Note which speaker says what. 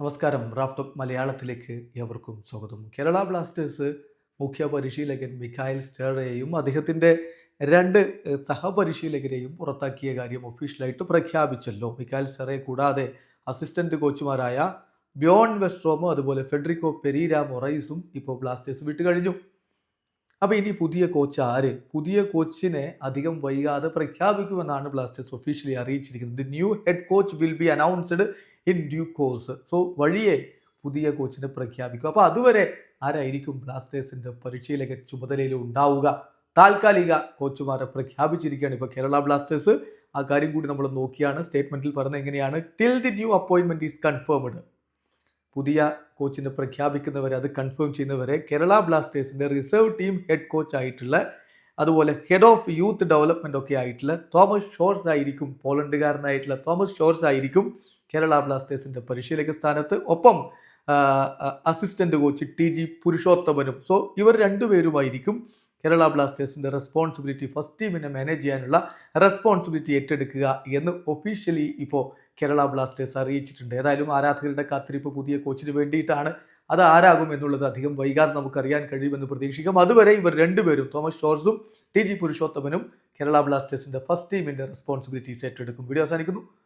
Speaker 1: നമസ്കാരം. റാഫ് മലയാളത്തിലേക്ക് ഏവർക്കും സ്വാഗതം. കേരള ബ്ലാസ്റ്റേഴ്സ് മുഖ്യ പരിശീലകൻ മിഖായൽ സ്റ്റേറയെയും അദ്ദേഹത്തിന്റെ രണ്ട് സഹപരിശീലകരെയും പുറത്താക്കിയ കാര്യം ഒഫീഷ്യലായിട്ട് പ്രഖ്യാപിച്ചല്ലോ. മിഖായൽ സ്റ്റേറയെ കൂടാതെ അസിസ്റ്റന്റ് കോച്ചുമാരായ ബ്യോൺ വെസ്ട്രോമോ അതുപോലെ ഫെഡറിക്കോ പെരീര മൊറൈസും ഇപ്പോൾ ബ്ലാസ്റ്റേഴ്സ് വിട്ടുകഴിഞ്ഞു. അപ്പോൾ ഇനി പുതിയ കോച്ച് ആര്? പുതിയ കോച്ചിനെ അധികം വൈകാതെ പ്രഖ്യാപിക്കുമെന്നാണ് ബ്ലാസ്റ്റേഴ്സ് ഒഫീഷ്യലി അറിയിച്ചിരിക്കുന്നത്. The new head coach will be announced in due course so വഴിയെ പുതിയ കോച്ചിനെ പ്രഖ്യാപിക്കും അപ്പോൾ അതുവരെ ആരായിരിക്കും ബ്ലാസ്റ്റേഴ്സിന്റെ പരിശീലക ചുമതലയിൽ ഉണ്ടാവുക? താൽക്കാലിക കോച്ചുമാരെ പ്രഖ്യാപിച്ചിരിക്കുകയാണ് ഇപ്പോൾ കേരള ബ്ലാസ്റ്റേഴ്സ്. ആ കാര്യം കൂടി നമ്മൾ നോക്കിയാണ്. സ്റ്റേറ്റ്മെന്റിൽ പറഞ്ഞത് എങ്ങനെയാണ്? ടിൽ ദി ന്യൂ അപ്പോയിൻമെന്റ് ഈസ് കൺഫേംഡ് പുതിയ കോച്ചിനെ പ്രഖ്യാപിക്കുന്നവരെ അത് കൺഫേം ചെയ്യുന്നവരെ കേരള ബ്ലാസ്റ്റേഴ്സിന്റെ റിസർവ് ടീം ഹെഡ് കോച്ച് ആയിട്ടുള്ള അതുപോലെ ഹെഡ് ഓഫ് യൂത്ത് ഡെവലപ്മെന്റ് ഒക്കെ ആയിട്ടുള്ള തോമസ് ഷോർസ് ആയിരിക്കും പോളണ്ടുകാരനായിട്ടുള്ള തോമസ് ഷോർസ് ആയിരിക്കും കേരള ബ്ലാസ്റ്റേഴ്സിന്റെ പരിശീലക സ്ഥാനത്ത്. ഒപ്പം അസിസ്റ്റന്റ് കോച്ച് ടി ജി പുരുഷോത്തമനും. സോ ഇവർ രണ്ടുപേരുമായിരിക്കും കേരള ബ്ലാസ്റ്റേഴ്സിന്റെ റെസ്പോൺസിബിലിറ്റി ഫസ്റ്റ് ടീമിനെ മാനേജ് ചെയ്യാനുള്ള റെസ്പോൺസിബിലിറ്റി ഏറ്റെടുക്കുക എന്ന് ഒഫീഷ്യലി ഇപ്പോൾ കേരള ബ്ലാസ്റ്റേഴ്സ് അറിയിച്ചിട്ടുണ്ട്. ഏതായാലും ആരാധകരുടെ കാത്തിരിപ്പ് പുതിയ കോച്ചിന് വേണ്ടിയിട്ടാണ്. അത് ആരാകും എന്നുള്ളത് അധികം വൈകാതെ നമുക്കറിയാൻ കഴിയുമെന്ന് പ്രതീക്ഷിക്കാം. അതുവരെ ഇവർ രണ്ടുപേരും തോമസ് ഷോർസും ടി ജി പുരുഷോത്തമനും കേരള ബ്ലാസ്റ്റേഴ്സിന്റെ ഫസ്റ്റ് ടീമിന്റെ റെസ്പോൺസിബിലിറ്റീസ് ഏറ്റെടുക്കും. വീഡിയോ അവസാനിക്കുന്നു.